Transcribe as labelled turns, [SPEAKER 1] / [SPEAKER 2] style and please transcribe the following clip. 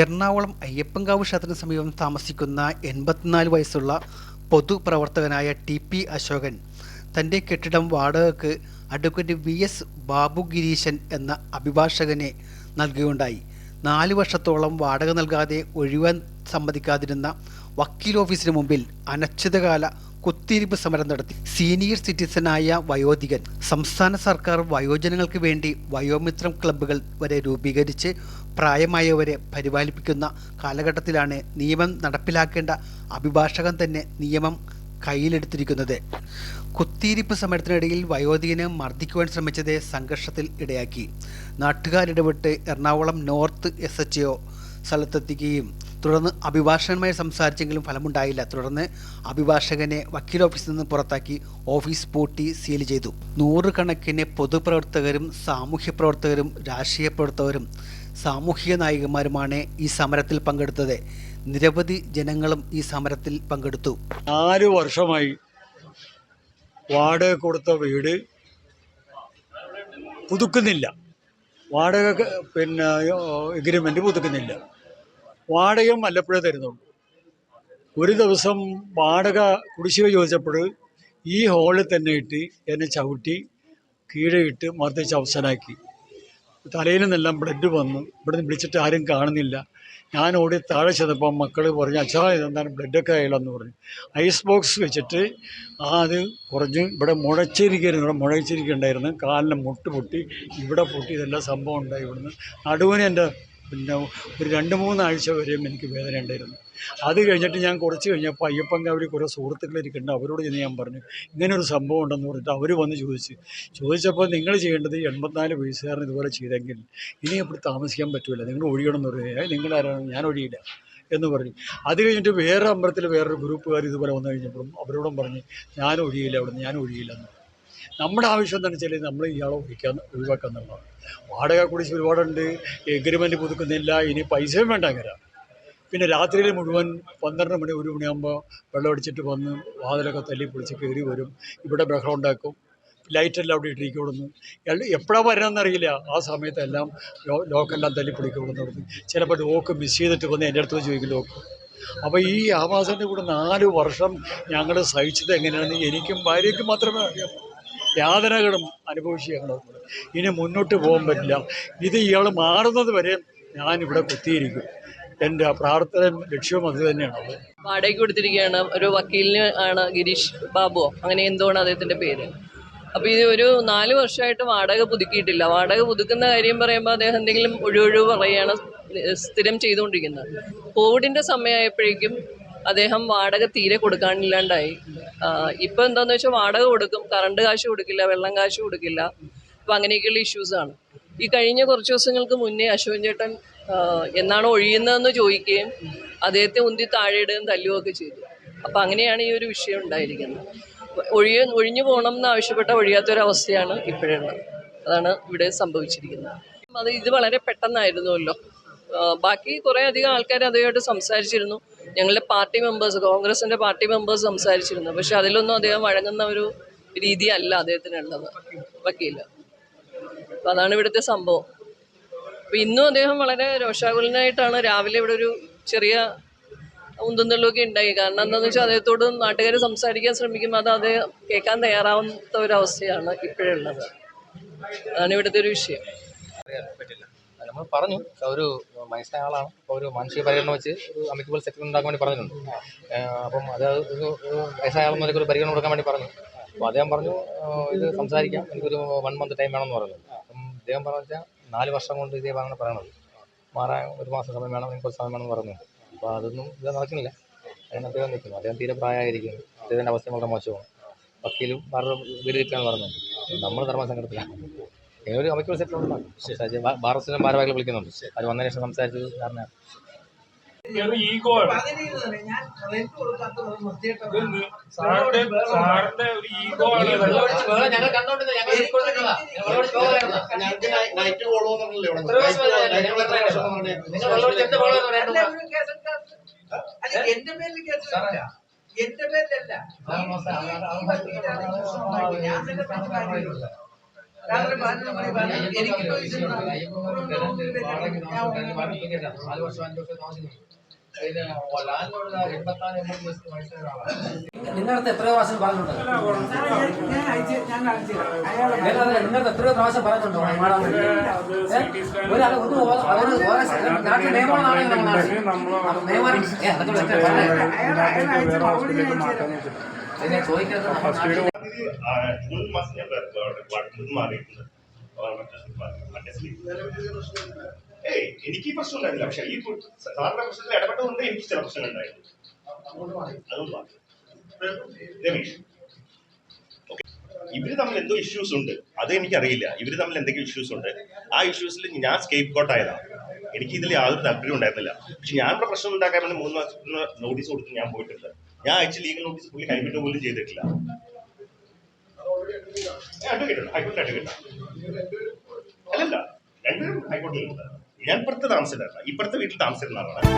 [SPEAKER 1] എറണാകുളം അയ്യപ്പൻകാവ് ക്ഷേത്രത്തിന് സമീപം താമസിക്കുന്ന എൺപത്തിനാല് വയസ്സുള്ള പൊതുപ്രവർത്തകനായ ടി പി അശോകൻ തന്റെ കെട്ടിടം വാടകയ്ക്ക് advocate V S Babu Gireeshan എന്ന അഭിഭാഷകനെ നൽകുകയുണ്ടായി. നാല് വർഷത്തോളം വാടക നൽകാതെ ഒഴിവാൻ സമ്മതിക്കാതിരുന്ന വക്കീൽ ഓഫീസിന് മുമ്പിൽ അനിശ്ചിതകാല കുത്തിരിപ്പ് സമരം നടത്തി. സീനിയർ സിറ്റിസനായ വയോധികൻ സംസ്ഥാന സർക്കാർ വയോജനങ്ങൾക്ക് വേണ്ടി വയോമിത്രം ക്ലബ്ബുകൾ വരെ രൂപീകരിച്ച് പ്രായമായവരെ പരിപാലിപ്പിക്കുന്ന കാലഘട്ടത്തിലാണ് നിയമം നടപ്പിലാക്കേണ്ട അഭിഭാഷകൻ തന്നെ നിയമം കയ്യിലെടുത്തിരിക്കുന്നത്. കുത്തിയിരിപ്പ് സമരത്തിനിടയിൽ വയോധികനെ മർദ്ദിക്കുവാൻ ശ്രമിച്ചത് സംഘർഷത്തിൽ ഇടയാക്കി. നാട്ടുകാരിടപെട്ട് Ernakulam north S H O സ്ഥലത്തെത്തിക്കുകയും തുടർന്ന് അഭിഭാഷകനുമായി സംസാരിച്ചെങ്കിലും ഫലമുണ്ടായില്ല. തുടർന്ന് അഭിഭാഷകനെ വക്കീൽ ഓഫീസിൽ നിന്ന് പുറത്താക്കി ഓഫീസ് പൂട്ടി സീൽ ചെയ്തു. നൂറുകണക്കിന് പൊതുപ്രവർത്തകരും സാമൂഹ്യ പ്രവർത്തകരും രാഷ്ട്രീയ പ്രവർത്തകരും സാമൂഹിക നായികന്മാരുമാണ് ഈ സമരത്തിൽ പങ്കെടുത്തത്. നിരവധി ജനങ്ങളും ഈ സമരത്തിൽ പങ്കെടുത്തു.
[SPEAKER 2] നാല് വർഷമായി വാടക കൊടുത്ത വീട് പുതുക്കുന്നില്ല. വാടക പിന്നെ എഗ്രിമെന്റ് പുതുക്കുന്നില്ല. വാടകയും വല്ലപ്പോഴേ തരുന്നുള്ളൂ. ഒരു ദിവസം വാടക കുടിശ്ശിക ചോദിച്ചപ്പോൾ ഈ ഹോളിൽ തന്നെ ഇട്ട് എന്നെ ചവിട്ടി കീഴയിട്ട് മർദ്ദിച്ച് അവസാനാക്കി. തലയിൽ നിന്നെല്ലാം ബ്ലഡ് വന്നു. ഇവിടുന്ന് വിളിച്ചിട്ട് ആരും കാണുന്നില്ല. ഞാൻ ഓടി താഴെ ചെന്നപ്പോൾ മക്കൾ പറഞ്ഞു അച്ഛാ ഇതെന്താണ് ബ്ലഡൊക്കെ അയലെന്ന് പറഞ്ഞു. ഐസ് ബോക്സ് വെച്ചിട്ട് ആ അത് കുറഞ്ഞ് ഇവിടെ മുഴച്ചിരിക്കുന്നു ഇവിടെ മുഴച്ചിരിക്കുന്നുണ്ടായിരുന്നു കാലിന് മുട്ട് പൊട്ടി ഇവിടെ പൊട്ടി ഇതെല്ലാം സംഭവം ഉണ്ടായി ഇവിടുന്ന്. നടുവിന് എന്റെ പിന്നെ ഒരു രണ്ട് മൂന്നാഴ്ച വരെയും എനിക്ക് വേദന ഉണ്ടായിരുന്നു അത് കഴിഞ്ഞിട്ട് ഞാൻ കുറച്ച് കഴിഞ്ഞപ്പോൾ അയ്യപ്പൻകാവിൽ കുറേ സുഹൃത്തുക്കൾ ഇരിക്കുന്നുണ്ട്. അവരോട് ചെന്ന് ഞാൻ പറഞ്ഞു ഇങ്ങനെ ഒരു സംഭവം ഉണ്ടെന്ന് പറഞ്ഞിട്ട് അവർ വന്ന് ചോദിച്ചു. ചോദിച്ചപ്പോൾ നിങ്ങൾ ചെയ്യേണ്ടത് എൺപത്തിനാല് വയസ്സുകാരൻ ഇതുപോലെ ചെയ്തെങ്കിൽ ഇനി എപ്പോഴും താമസിക്കാൻ പറ്റില്ല നിങ്ങൾ ഒഴിയണം എന്ന് പറഞ്ഞു നിങ്ങളാരാണ് ഞാൻ ഒഴിയില്ല. എന്ന് പറഞ്ഞു. അത് കഴിഞ്ഞിട്ട് വേറെ അമ്പലത്തിൽ വേറൊരു ഗ്രൂപ്പുകാർ ഇതുപോലെ വന്നു കഴിഞ്ഞപ്പോഴും അവരോടും പറഞ്ഞു ഞാൻ ഒഴിയില്ല അവിടെ ഞാൻ ഒഴിയില്ല എന്ന്. നമ്മുടെ ആവശ്യം എന്താണെന്ന് വെച്ചാൽ നമ്മൾ ഇയാളെ ഒഴിക്കാൻ ഒഴിവാക്കുക എന്നുള്ളതാണ് വാടക കുടിച്ച് ഒരുപാടുണ്ട്. എഗ്രിമെന്റ് പുതുക്കുന്നില്ല ഇനി പൈസയും വേണ്ട അങ്ങനെ പിന്നെ രാത്രിയിൽ മുഴുവൻ പന്ത്രണ്ട് മണി ഒരു മണിയാകുമ്പോൾ വെള്ളം അടിച്ചിട്ട് വന്ന് വാതിലൊക്കെ തല്ലി പൊളിച്ച് കയറി വരും. ഇവിടെ ബഹളം ഉണ്ടാക്കും. ലൈറ്റെല്ലാം അവിടെ ഇട്ടിരിക്കോടുന്നു എപ്പോഴാണ് വരണമെന്നറിയില്ല ആ സമയത്തെല്ലാം ലോക്കെല്ലാം തല്ലി പൊളിക്കോടുന്നു ചിലപ്പോൾ ലോക്ക് മിസ് ചെയ്തിട്ട് വന്ന് എന്റെ അടുത്ത് ചോദിക്കും ലോക്ക്. അപ്പോൾ ഈ ആവാസിന്റെ കൂടെ നാല് വർഷം ഞങ്ങൾ സഹിച്ചത് എങ്ങനെയാണെന്ന് എനിക്കും ഭാര്യയ്ക്കും മാത്രമേ അറിയാം യാതനകളും അനുഭവിച്ച് ഞങ്ങൾ ഇനി മുന്നോട്ട് പോകാൻ പറ്റില്ല. ഇത് ഇയാൾ മാറുന്നത് വരെ ഞാനിവിടെ കുത്തിയിരിക്കും. എന്റെ പ്രാർത്ഥന ലക്ഷ്യവും അത് തന്നെയാണ്.
[SPEAKER 3] വാടകയ്ക്ക് കൊടുത്തിരിക്കുകയാണ്. ഒരു വക്കീലിന് ആണ് ഗിരീഷ് ബാബുവോ അങ്ങനെ എന്തോ ആണ് അദ്ദേഹത്തിന്റെ പേര്? അപ്പോൾ ഇത് ഒരു നാല് വർഷമായിട്ട് വാടക പുതുക്കിയിട്ടില്ല. വാടക പുതുക്കുന്ന കാര്യം പറയുമ്പോൾ അദ്ദേഹം എന്തെങ്കിലും ഒഴിവൊഴിവ് പറയുകയാണ് സ്ഥിരം ചെയ്തുകൊണ്ടിരിക്കുന്നത്. കോവിഡിന്റെ സമയമായപ്പോഴേക്കും അദ്ദേഹം വാടക തീരെ കൊടുക്കാനില്ലാണ്ടായി. ഇപ്പൊ എന്താണെന്ന് വെച്ചാൽ വാടക കൊടുക്കും. കറണ്ട് കാശ് കൊടുക്കില്ല വെള്ളം കാശ് കൊടുക്കില്ല. അപ്പോൾ അങ്ങനെയൊക്കെയുള്ള ഇഷ്യൂസാണ് ഈ കഴിഞ്ഞ കുറച്ച് ദിവസങ്ങൾക്ക് മുന്നേ അശോകൻ ചേട്ടൻ എന്നാണ് ഒഴിയുന്നതെന്ന് ചോദിക്കുകയും അദ്ദേഹത്തെ ഉന്തി താഴെയിടുകയും തല്ലുകയൊക്കെ ചെയ്തു. അപ്പം അങ്ങനെയാണ് ഈ ഒരു വിഷയം ഉണ്ടായിരിക്കുന്നത്. ഒഴിയ ഒഴിഞ്ഞു പോകണം എന്ന് ആവശ്യപ്പെട്ട ഒഴിയാത്തൊരവസ്ഥയാണ് ഇപ്പോഴുള്ളത്. അതാണ് ഇവിടെ സംഭവിച്ചിരിക്കുന്നത്. അത് ഇത് വളരെ പെട്ടെന്നായിരുന്നുവല്ലോ. ബാക്കി കുറേ അധികം ആൾക്കാർ അതുമായിട്ട് സംസാരിച്ചിരുന്നു. ഞങ്ങളുടെ പാർട്ടി മെമ്പേഴ്സ് കോൺഗ്രസിന്റെ പാർട്ടി മെമ്പേഴ്സ് സംസാരിച്ചിരുന്നു. പക്ഷെ അതിലൊന്നും അദ്ദേഹം വഴങ്ങുന്ന ഒരു രീതിയല്ല അദ്ദേഹത്തിനുള്ളത്. വക്കീൽ. അപ്പം അതാണ് ഇവിടുത്തെ സംഭവം. അപ്പോൾ ഇന്നും അദ്ദേഹം വളരെ രോഷാകുലനായിട്ടാണ് രാവിലെ ഇവിടെ ഒരു ചെറിയ ഉന്തുന്നള്ളൊക്കെ ഉണ്ടായി. കാരണം എന്താണെന്ന് വെച്ചാൽ അദ്ദേഹത്തോട് നാട്ടുകാർ സംസാരിക്കാൻ ശ്രമിക്കുമ്പോൾ അത് അദ്ദേഹം കേൾക്കാൻ തയ്യാറാവാത്ത ഒരവസ്ഥയാണ് ഇപ്പോഴുള്ളത് അതാണ് ഇവിടുത്തെ ഒരു വിഷയം.
[SPEAKER 4] നമ്മൾ പറഞ്ഞു. ഒരു മനസ്സിലായ ആളാണ്. അപ്പോൾ ഒരു മാനസിക പരിഗണന വെച്ച് ഒരു അമിക്കബിൾ സെറ്റിൽമെന്റ് ഉണ്ടാക്കാൻ വേണ്ടി പറഞ്ഞിട്ടുണ്ട്. അപ്പം അത് ഒരു വയസ്സായ ആളെന്നൊക്കെ ഒരു പരിഗണന കൊടുക്കാൻ വേണ്ടി പറഞ്ഞു. അപ്പോൾ അദ്ദേഹം പറഞ്ഞു ഇത് സംസാരിക്കാം. എനിക്കൊരു വൺ മന്ത് ടൈം വേണമെന്ന് പറഞ്ഞു. അപ്പം അദ്ദേഹം പറഞ്ഞു വെച്ചാൽ നാല് വർഷം കൊണ്ട് ഇതേ പറഞ്ഞാണ് പറയണത്. മാറാൻ ഒരു മാസം സമയം വേണം എനിക്ക് കുറച്ച് സമയം വേണമെന്ന് പറഞ്ഞു അപ്പോൾ അതൊന്നും ഇത് നടക്കുന്നില്ല. അതിന് അദ്ദേഹം നിൽക്കുന്നു. അദ്ദേഹം തീരെ പ്രായമായിരിക്കുന്നു. അദ്ദേഹത്തിന്റെ അവസ്ഥ വളരെ മോശമാണ്. വക്കീലും വേറെ വീട് കിട്ടാൻ പറഞ്ഞു നമ്മൾ ധർമ്മസങ്കടത്തിലാണ് ഏതൊരു സെറ്റിൽമെന്റ് സംസാരിച്ച് ബാറസിനും ഭാരവാഹികൾ വിളിക്കുന്നുണ്ട്. അവർ വന്നതിന് ശേഷം സംസാരിച്ചത് കാരണം
[SPEAKER 5] ഈഗോ സാറിന്റെ ഒരു ഈഗോ ആണ്
[SPEAKER 4] ഞങ്ങൾ
[SPEAKER 6] നൈറ്റ്?
[SPEAKER 7] അല്ല എന്റെ പേരിൽ കേസ് എന്റെ പേരിലല്ല ഞാൻ തന്നെ
[SPEAKER 4] നാല് വർഷം അഞ്ച് വർഷം താമസിക്കുന്നു
[SPEAKER 8] നിങ്ങളടുത്ത് എത്ര പ്രാവശ്യം പറഞ്ഞിട്ടുണ്ട്. നിങ്ങളടുത്ത് എത്ര പ്രാവശ്യം പറഞ്ഞിട്ടുണ്ടോ. ഒരാൾ ഒന്ന് അവർ നാട്ടിൽ അപ്പൊ നിയമം
[SPEAKER 9] ജൂൺ മാസം ഞാൻ മാറിയിട്ടുണ്ട്. ഏയ് എനിക്ക് ഈ പ്രശ്നം ഉണ്ടായിരുന്നില്ല. പക്ഷെ ഈ സാറിന്റെ പ്രശ്നത്തിൽ ഇടപെട്ടതുകൊണ്ട് എനിക്ക് ചില പ്രശ്നങ്ങൾ ഉണ്ടായിരുന്നു. രമേഷ് ഇവർ തമ്മിൽ എന്തോ ഇഷ്യൂസ് ഉണ്ട്. അത് എനിക്കറിയില്ല. ഇവർ തമ്മിൽ എന്തൊക്കെ ഇഷ്യൂസ് ഉണ്ട്. ആ ഇഷ്യൂസിൽ ഞാൻ സ്കേപ്പ് കോട്ട് ആയതാണ്. എനിക്ക് ഇതിൽ യാതൊരു താല്പര്യം ഉണ്ടായിരുന്നില്ല. പക്ഷെ ഞാൻ പ്രശ്നം ഉണ്ടാക്കാൻ വേണ്ടി മൂന്ന് മാസത്തിന് നോട്ടീസ് കൊടുത്ത് ഞാൻ പോയിട്ടുണ്ട്. ഞാൻ അയച്ച ലീഗൽ നോട്ടീസ് പുള്ളി കൈവിട്ട് പോലും ചെയ്തിട്ടില്ല. ഹൈക്കോടതി അല്ലല്ല രണ്ടുപേരും ഹൈക്കോടതിയിലുണ്ട്. ഞാൻ ഇപ്പുറത്ത് താമസിച്ചിട്ടില്ല ഇപ്പുറത്തെ വീട്ടിൽ താമസിച്ചിരുന്ന ആളാണ്.